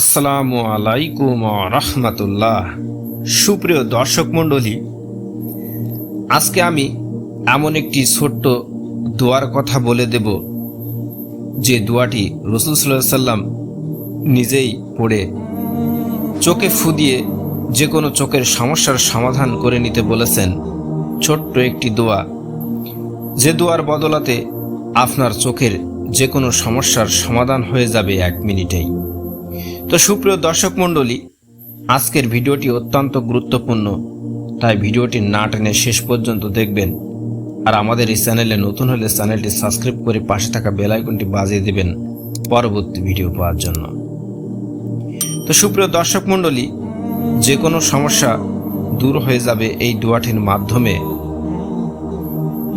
আসসালামু আলাইকুম রহমতুল্লাহ। সুপ্রিয় দর্শক মণ্ডলী, আজকে আমি এমন একটি ছোট্ট দোয়ার কথা বলে দেব, যে দোয়াটি রসুল সাল্লাহ সাল্লাম নিজেই পড়ে চোখে ফু দিয়ে যে কোনো চোখের সমস্যার সমাধান করে নিতে বলেছেন। ছোট্ট একটি দোয়া, যে দোয়ার বদলাতে আপনার চোখের যে কোনো সমস্যার সমাধান হয়ে যাবে এক মিনিটেই। তো সুপ্রিয় দর্শক মণ্ডলী, আজকের ভিডিওটি অত্যন্ত গুরুত্বপূর্ণ। তাই ভিডিওটি না টেনে শেষ পর্যন্ত দেখবেন। আর আমাদের এই চ্যানেলে নতুন হলে চ্যানেলটি সাবস্ক্রাইব করে পাশে থাকা বেল আইকনটি বাজিয়ে দেবেন পরবর্তী ভিডিও পাওয়ার জন্য। তো সুপ্রিয় দর্শক মণ্ডলী, যে কোনো সমস্যা দূর হয়ে যাবে এই দোয়াটির মাধ্যমে।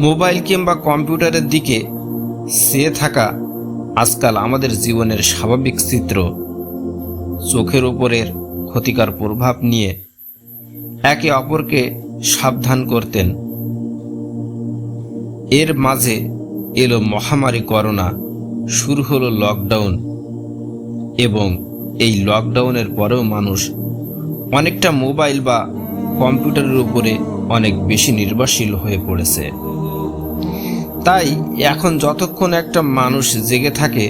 মোবাইল কিংবা কম্পিউটারের দিকে চেয়ে থাকা আজকাল আমাদের জীবনের স্বাভাবিক চিত্র। চোখের উপরের ক্ষতিকর প্রভাব নিয়ে একে অপরকে সাবধান করতেন। এর মাঝে এলো মহামারী করোনা, শুরু হলো লকডাউন এবং এই লকডাউনের পরেও মানুষ অনেকটা মোবাইল বা কম্পিউটারের উপরে অনেক বেশি নির্ভরশীল হয়ে পড়েছে। তাই এখন যতক্ষণ একটা মানুষ জেগে থাকে,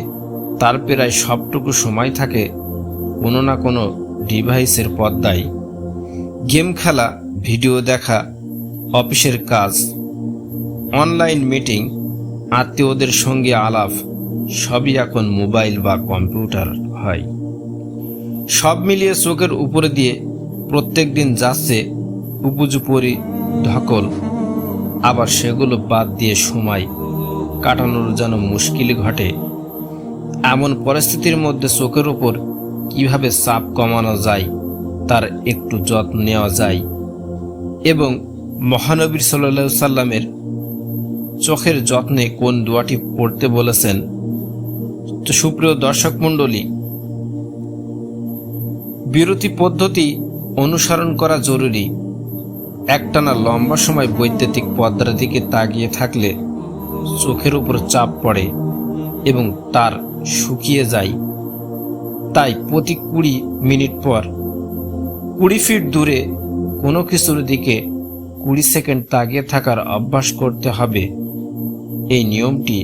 তার প্রায় সবটুকু সময় থাকে কোনো না কোনো ডিভাইসের পর্দায়। গেম খেলা, ভিডিও দেখা, অফিসের কাজ, অনলাইন মিটিং, আত্মীয়দের সঙ্গে আলাপ, সবই এখন মোবাইল বা কম্পিউটার হয়। সব মিলিয়ে চোখের উপরে দিয়ে প্রত্যেক দিন যাচ্ছে উপজুপরি, ধকল। আবার সেগুলো বাদ দিয়ে সময় কাটানোর যেন মুশকিল ঘটে। এমন পরিস্থিতির মধ্যে চোখের ওপর কীভাবে চাপ কমানো যায়, তার একটু যত্ন নেওয়া যায়। এবং মহানবীর সাল্লা সাল্লামের চোখের যত্নে কোন দোয়াটি পড়তে বলেছেন? তো সুপ্রিয় দর্শক মণ্ডলী, বিরতি পদ্ধতি অনুসরণ করা জরুরি। একটানা লম্বা সময় বৈদ্যুতিক পদ্মার দিকে তাকিয়ে থাকলে চোখের উপর চাপ পড়ে এবং তার শুকিয়ে যায়। তাই প্রতি কুড়ি মিনিট পর কুড়ি ফিট দূরে কোনো কিছুর দিকে কুড়ি সেকেন্ড তাকিয়ে থাকার অভ্যাস করতে হবে। এই নিয়মটি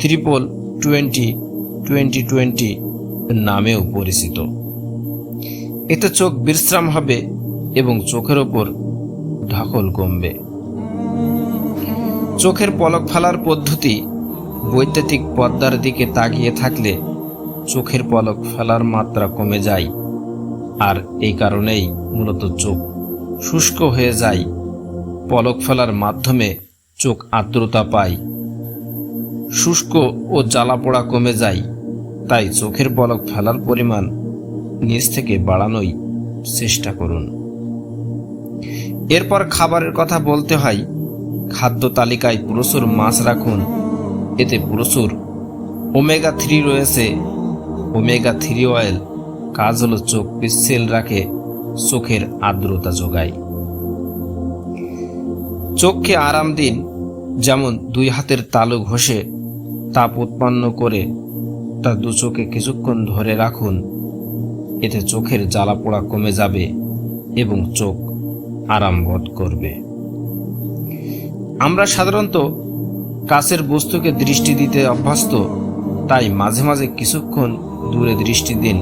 ত্রিপল টোয়েন্টি টোয়েন্টি টোয়েন্টি নামেও পরিচিত। এতে চোখ বিশ্রাম হবে এবং চোখের ওপর ধকল কমবে। চোখের পলক ফেলার পদ্ধতি বৈদ্যুতিক পর্দার দিকে তাকিয়ে থাকলে চোখের পলক ফেলার মাত্রা কমে যায়। আর এই কারণেই মূলত চোখ শুষ্ক হয়ে যায়। পলক ফেলার মাধ্যমে চোখ আর্দ্রতা পায়। শুষ্ক ও জ্বালাপোড়া কমে যায়, তাই চোখের পলক ফেলার পরিমাণ নিজ থেকে বাড়ানোই চেষ্টা করুন। এরপর খাবারের কথা বলতে হয়, খাদ্য তালিকায় প্রচুর মাছ রাখুন, এতে প্রচুর ওমেগা থ্রি রয়েছে। ওমেগা থ্রি অয়েল কাজ হলো চোখ পিচ্ছিল রাখে চোখের আর্দ্রতা যোগায়। চোখকে আরাম দিন, যেমন দুই হাতের তালু ঘষে তাপ উৎপন্ন করে তা দু চোখে কিছুক্ষণ ধরে রাখুন। এতে চোখের জ্বালা পোড়া কমে যাবে এবং চোখ আরাম বোধ করবে। আমরা সাধারণত কাছের বস্তুকে দৃষ্টি দিতে অভ্যস্ত, তাই মাঝে মাঝে কিছুক্ষণ দূরে দৃষ্টি দিন,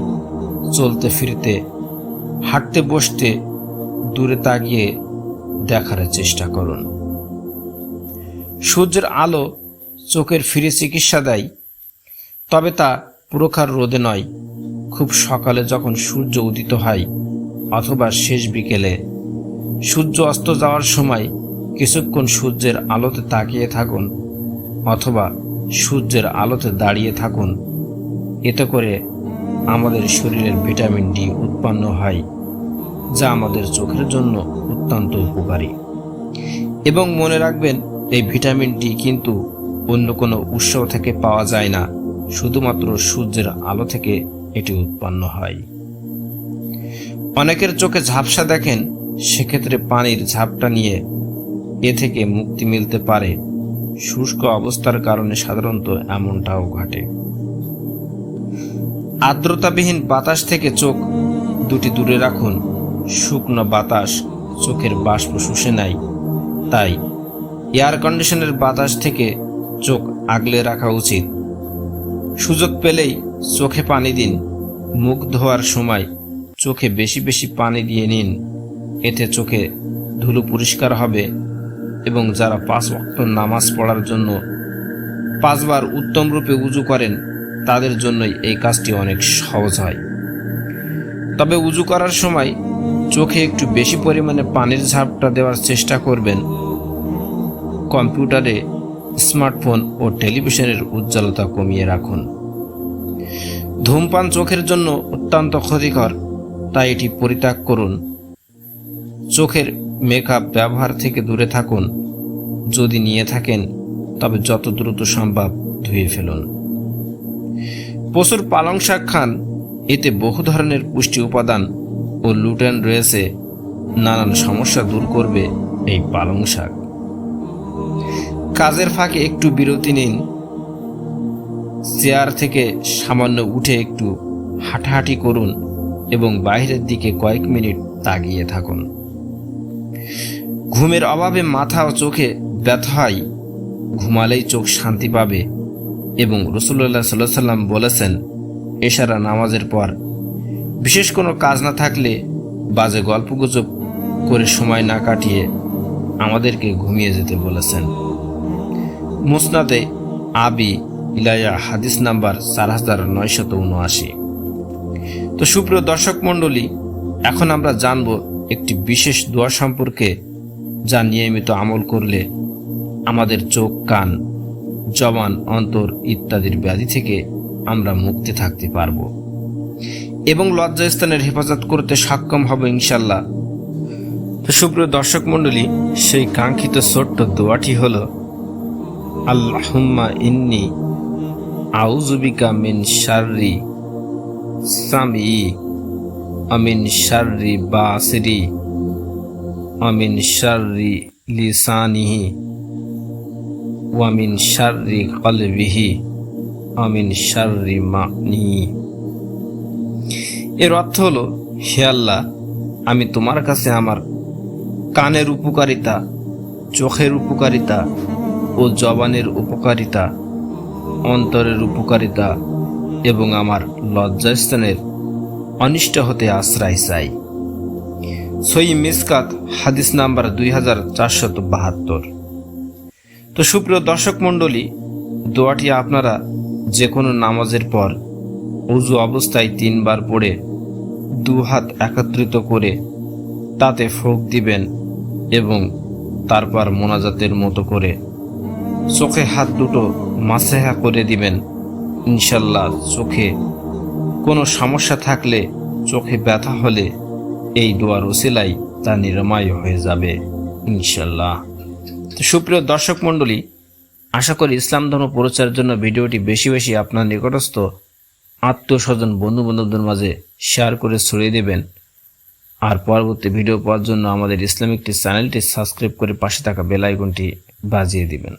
চলতে ফিরতে, হাঁটতে বসতে দূরে তাকিয়ে দেখার চেষ্টা করুন। সূর্যের আলো চোখের ফিরে চিকিৎসা দেয়, তবে তা প্রখার রোদে নয়। খুব সকালে যখন সূর্য উদিত হয়, অথবা শেষ বিকেলে, সূর্য অস্ত যাওয়ার সময় কিছুক্ষণ সূর্যের আলোতে তাকিয়ে থাকুন, অথবা সূর্যের আলোতে দাঁড়িয়ে থাকুন। এতে করে আমাদের শরীরের ভিটামিন ডি উৎপন্ন হয়, যা আমাদের চোখের জন্য অত্যন্ত উপকারী। এবং মনে রাখবেন, এই ভিটামিন ডি কিন্তু অন্য কোনো উৎস থেকে পাওয়া যায় না, শুধুমাত্র সূর্যের আলো থেকে এটি উৎপন্ন হয়। অনেকের চোখে ঝাপসা দেখেন, সেক্ষেত্রে পানির ঝাপটা নিয়ে এ থেকে মুক্তি মিলতে পারে। শুষ্ক অবস্থার কারণে সাধারণত এমনটাও ঘটে। আর্দ্রতাবিহীন বাতাস থেকে চোখ দুটি দূরে রাখুন। শুকনো বাতাস চোখের বাষ্প শুষে নেয়। তাই এয়ার কন্ডিশনের বাতাস থেকে চোখ আগলে রাখা উচিত। সুযোগ পেলেই চোখে পানি দিন। মুখ ধোয়ার সময় চোখে বেশি বেশি পানি দিয়ে নিন। এতে চোখে ধুলো পরিষ্কার হবে এবং যারা পাঁচ ওয়াক্ত নামাজ পড়ার জন্য পাঁচবার উত্তম রূপে উজু করেন তাদের জন্যই এই কাজটি অনেক সহজ হয়। তবে উজু করার সময় চোখে একটু বেশি পরিমাণে পানির ঝাপটা দেওয়ার চেষ্টা করবেন। কম্পিউটারে স্মার্টফোন ও টেলিভিশনের উজ্জ্বলতা কমিয়ে রাখুন। ধূমপান চোখের জন্য অত্যন্ত ক্ষতিকর, তাই এটি পরিত্যাগ করুন। চোখের মেকআপ ব্যবহার থেকে দূরে থাকুন। যদি নিয়ে থাকেন, তবে যত দ্রুত সম্ভব ধুয়ে ফেলুন। প্রচুর পালং শাক খান, এতে বহু ধরনের পুষ্টি উপাদান ও লুটেন রয়েছে। নানান সমস্যা দূর করবে এই পালং শাক। কাজের ফাঁকে একটু বিরতি নিন। চেয়ার থেকে সামান্য উঠে একটু হাঁটাহাঁটি করুন এবং বাইরের দিকে কয়েক মিনিট তাকিয়ে থাকুন। ঘুমের অভাবে মাথা ও চোখে ব্যথা হয়। ঘুমালেই চোখ শান্তি পাবে। এবং রসুল্লাহ সাল্লাহ সাল্লাম বলেছেন, এশারা নামাজের পর বিশেষ কোনো কাজ না থাকলে বাজে গল্পগুজব করে সময় না কাটিয়ে আমাদেরকে ঘুমিয়ে যেতে বলেছেন। মুসনাদে আবি ইলাইয়া হাদিস নাম্বার চার হাজার নয়শত উনআশি। তো সুপ্রিয় দর্শক মণ্ডলী, এখন আমরা জানব একটি বিশেষ দোয়া সম্পর্কে যা নিয়মিত আমল করলে আমাদের চোখ, কান জবান, অন্তর ইত্যাদির ব্যাধি থেকে আমরা মুক্তি থাকতে পারব। এবং লজ্জাস্থানের হেফাজত করতে সক্ষম হব ইনশাল্লাহ তো সুপ্রিয় দর্শক মণ্ডলী, সেই কাঙ্ক্ষিত ছোট্ট দোয়াটি হল, আল্লাহুম্মা ইন্নি আউজুবিকা মিন শাররি সামি আমিন শাররি বাসরি আমিন শাররি লিসানিহি। ওয়ামিন শাররি কলবিহি আমিন শাররি মানি। এর অর্থ হলো, হে আল্লাহ, আমি তোমার কাছে আমার কানের উপকারিতা, চোখের উপকারিতা ও জবানের উপকারিতা, অন্তরের উপকারিতা এবং আমার লজ্জাস্থানের অনিষ্ট হতে আশ্রয় চাই। সই মিসকাত হাদিস নাম্বার দুই হাজার চারশত বাহাত্তর। তো সুপ্রিয় দর্শক মণ্ডলী, দোয়াটি আপনারা যে কোনো নামাজের পর উজু অবস্থায় তিনবার পড়ে দু হাত একত্রিত করে তাতে ফোক দিবেন এবং তারপর মোনাজাতের মতো করে চোখে হাত দুটো মাসেহা করে দিবেন। ইনশাল্লাহ চোখে কোনো সমস্যা থাকলে, চোখে ব্যথা হলে এই দোয়ার ওসিলাই তা নিরাময় হয়ে যাবে, ইনশাল্লাহ। সুপ্রিয় দর্শক মণ্ডলী, আশা করি ইসলাম ধর্ম প্রচারের জন্য ভিডিওটি বেশি বেশি আপনার নিকটস্থ আত্মীয় স্বজন বন্ধু বান্ধবদের মাঝে শেয়ার করে ছড়িয়ে দেবেন। আর পরবর্তী ভিডিও পাওয়ার জন্য আমাদের ইসলামিকটি চ্যানেলটি সাবস্ক্রাইব করে পাশে থাকা বেল আইকনটি বাজিয়ে দিবেন।